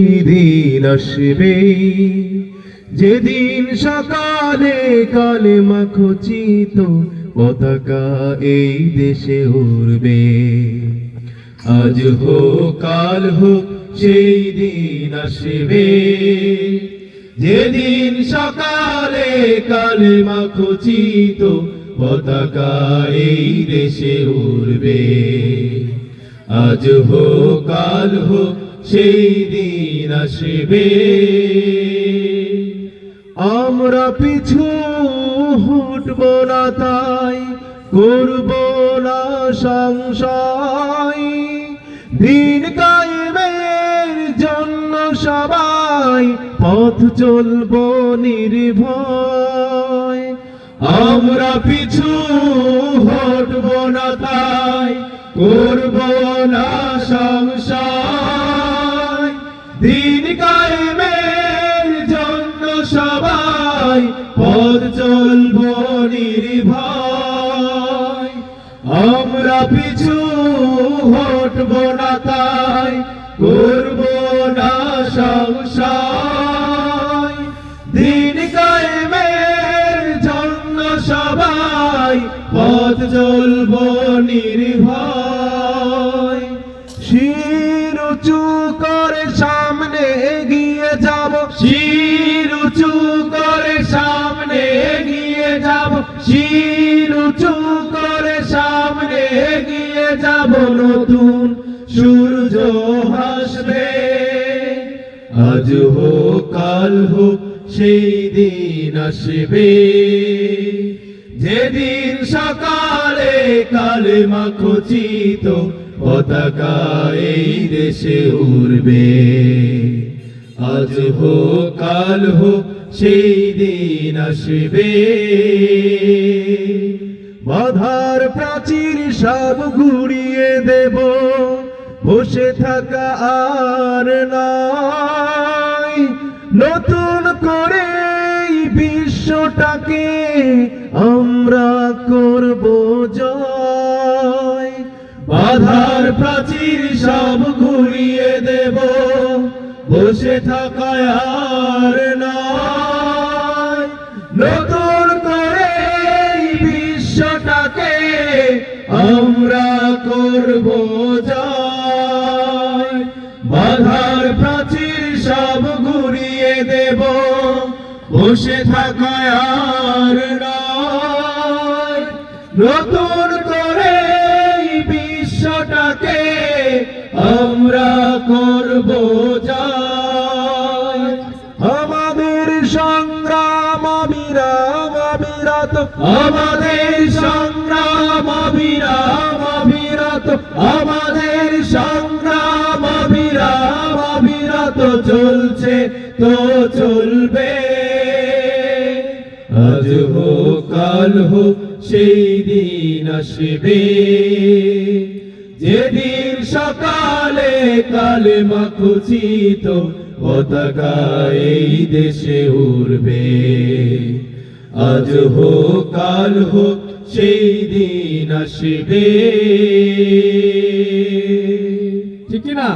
দিন আসবে। যেদিন সকালে কালে মাখচিত পতাকা এই দেশে উড়বে। আজ হোক, কাল হোক, সেই দিন আসবে। যেদিন সকালে কালে মাখচিত পতাকা এই দেশে উড়বে। আজ হোক, কাল হোক সেই দিন আসবে। আমরা পিছু হটব না তাই, করব না সংশয়। দিন কায়েমের জন্য সবাই পথ চলব নির্ভয়। আমরা পিছু হটব না তাই, করব না সংশয়। দিন কায়েমের জন্য সবাই পথ চলব নির্ভয়। আমরা পিছু হটব না তাই, করব না সংশয়। দিন কায়েমের জন্য সবাই পথ চলব নির্ভয়। শির উঁচু করে সামনে এগিয়ে যাব নতুন। সূর্য হাসবে। আজ হোক, কাল হোক, সেই দিন আসবে। যেদিন সকালে কালে মাখচিত পতাকা এই দেশে উড়বে। আজ হোক, কাল হোক সেই দিন আসবে। বাধার প্রাচীর সব ঘুরিয়ে দেব, বসে থাকা আর নয় নতুন করে বিশ্বটাকে আমরা করব জয়। বাধার প্রাচীর সব ঘুরিয়ে দেব, বসে থাকা আর নয় আমরা করব বাধার প্রাচীর সব ঘুরিয়ে দেব, বসে থাকা আর নতুন করে বিশ্বটাকে আমরা করব জয় আমাদের সংগ্রাম অবিরাম অবিরত। আমাদের আমাদের সংগ্রাম অবিরাম, অবিরত চলছে, তো চলবে। আজ হোক, কাল হোক, সেই দিন আসবে। যেদিন সকালে কালে মাখচিত পতাকা এই দেশে উড়বে। আজ হোক, কাল হোক সেই দিন আসবে। ঠিক না